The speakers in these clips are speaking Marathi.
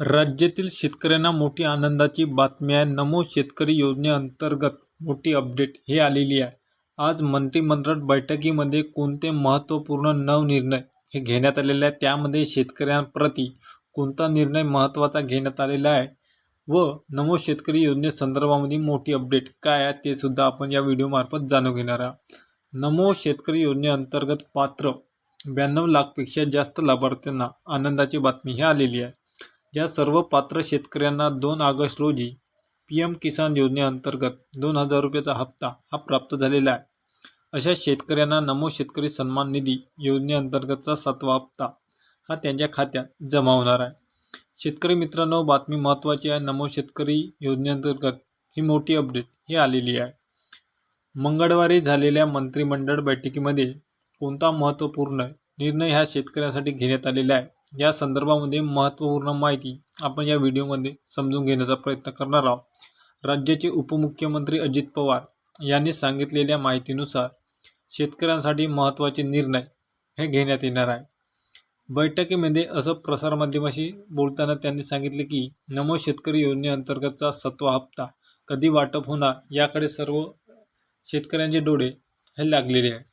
राज्यातील शेतकऱ्यांना मोठी आनंदाची बातमी आहे. नमो शेतकरी योजनेअंतर्गत मोठी अपडेट हे आलेली आहे. आज मंत्रिमंडळ बैठकीमध्ये कोणते महत्त्वपूर्ण नवनिर्णय हे घेण्यात आलेले आहे त्यामध्ये शेतकऱ्यांप्रती कोणता निर्णय महत्त्वाचा घेण्यात आलेला आहे व नमो शेतकरी योजनेसंदर्भामध्ये मोठी अपडेट काय आहे ते सुद्धा आपण या व्हिडिओमार्फत जाणून घेणार आहोत. नमो शेतकरी योजनेअंतर्गत पात्र ब्याण्णव लाखपेक्षा जास्त लाभार्थ्यांना आनंदाची बातमी ही आलेली आहे. या सर्व पात्र शेतकऱ्यांना दोन ऑगस्ट रोजी पी एम किसान योजनेअंतर्गत दोन हजार रुपयाचा हप्ता हा प्राप्त झालेला आहे. अशा शेतकऱ्यांना नमो शेतकरी सन्मान निधी योजनेअंतर्गतचा सातवा हप्ता हा त्यांच्या खात्यात जमा होणार आहे. शेतकरी मित्रांनो बातमी महत्त्वाची आहे. नमो शेतकरी योजनेअंतर्गत ही मोठी अपडेट ही आलेली आहे. मंगळवारी झालेल्या मंत्रिमंडळ बैठकीमध्ये कोणता महत्त्वपूर्ण निर्णय ह्या शेतकऱ्यांसाठी घेण्यात आलेला आहे? या संदर्भामध्ये महत्त्वपूर्ण माहिती आपण या व्हिडिओमध्ये समजून घेण्याचा प्रयत्न करणार आहोत. राज्याचे उपमुख्यमंत्री अजित पवार यांनी सांगितलेल्या माहितीनुसार शेतकऱ्यांसाठी महत्त्वाचे निर्णय हे घेण्यात येणार आहे. बैठकीमध्ये असं प्रसारमाध्यमाशी बोलताना त्यांनी सांगितले की नमो शेतकरी योजनेअंतर्गतचा सत्वा हप्ता कधी वाटप होणार याकडे सर्व शेतकऱ्यांचे डोळे हे लागलेले आहे.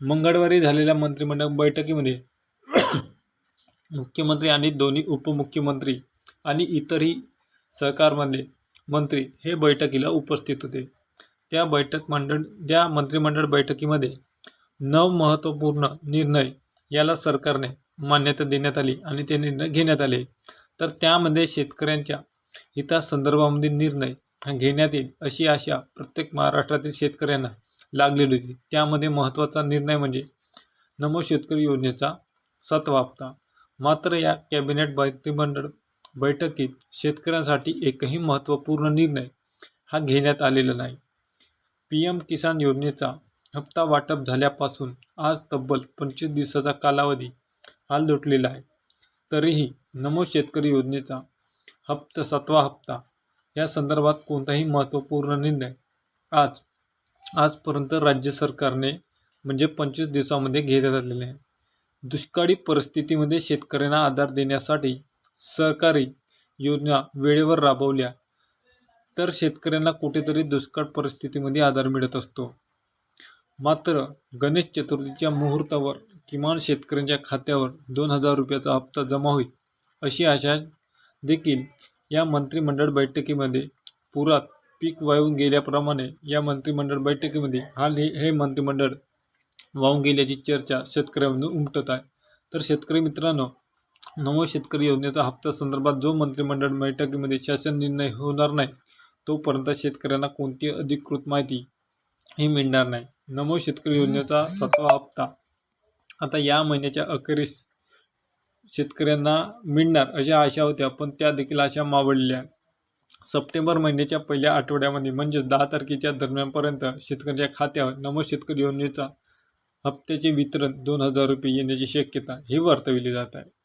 मंगळवारी झालेल्या मंत्रिमंडळ बैठकीमध्ये मुख्यमंत्री आणि दोन्ही उपमुख्यमंत्री आणि इतरही सहकारमध्ये मंत्री हे बैठकीला उपस्थित होते. त्या बैठक मंडळ त्या मंत्रिमंडळ बैठकीमध्ये नव महत्त्वपूर्ण निर्णय याला सरकारने मान्यता देण्यात आली आणि ते निर्णय घेण्यात आले. तर त्यामध्ये शेतकऱ्यांच्या हितासंदर्भामध्ये निर्णय घेण्यात येईल अशी आशा प्रत्येक महाराष्ट्रातील शेतकऱ्यांना लागलेली होती. त्यामध्ये महत्त्वाचा निर्णय म्हणजे नमो शेतकरी योजनेचा सातवा हप्ता. मात्र या कॅबिनेट मंत्रिमंडळ बैठकीत शेतकऱ्यांसाठी एकही महत्त्वपूर्ण निर्णय हा घेण्यात आलेला नाही. पी एम किसान योजनेचा हप्ता वाटप झाल्यापासून आज तब्बल पंचवीस दिवसाचा कालावधी हा लुटलेला आहे. तरीही नमो शेतकरी योजनेचा हप्ता सातवा हप्ता या संदर्भात कोणताही महत्त्वपूर्ण निर्णय आज आजपर्यंत राज्य सरकारने म्हणजे पंचवीस दिवसामध्ये घेण्यात आलेले आहे. दुष्काळी परिस्थितीमध्ये शेतकऱ्यांना आधार देण्यासाठी सहकारी योजना वेळेवर राबवल्या तर शेतकऱ्यांना कुठेतरी दुष्काळ परिस्थितीमध्ये आधार मिळत असतो. मात्र गणेश चतुर्थीच्या मुहूर्तावर किमान शेतकऱ्यांच्या खात्यावर दोन हजार रुपयाचा हप्ता जमा होईल अशी आशा देखील या मंत्रिमंडळ बैठकीमध्ये पुरात पीक वाहून गेल्याप्रमाणे या मंत्रिमंडळ बैठकीमध्ये हा हे मंत्रिमंडळ वाहून गेल्याची चर्चा शेतकऱ्यांमधून उमटत आहे. तर शेतकरी मित्रांनो नमो शेतकरी योजनेचा हप्ता संदर्भात जो मंत्रिमंडळ बैठकीमध्ये शासन निर्णय होणार नाही तोपर्यंत शेतकऱ्यांना कोणती अधिकृत माहिती ही मिळणार नाही. नमो शेतकरी योजनेचा सातवा हप्ता आता या महिन्याच्या अखेरीस शेतकऱ्यांना मिळणार अशा आशा होत्या पण त्या देखील आशा मावळल्या. सप्टेंबर महिन्याच्या पहिल्या आठवड्यामध्ये म्हणजेच दहा तारखेच्या दरम्यानपर्यंत शेतकऱ्यांच्या खात्यावर नमो शेतकरी योजनेचा हप्त्याचे वितरण दोन हजार रुपये येण्याची शक्यता ही वर्तविली जात आहे.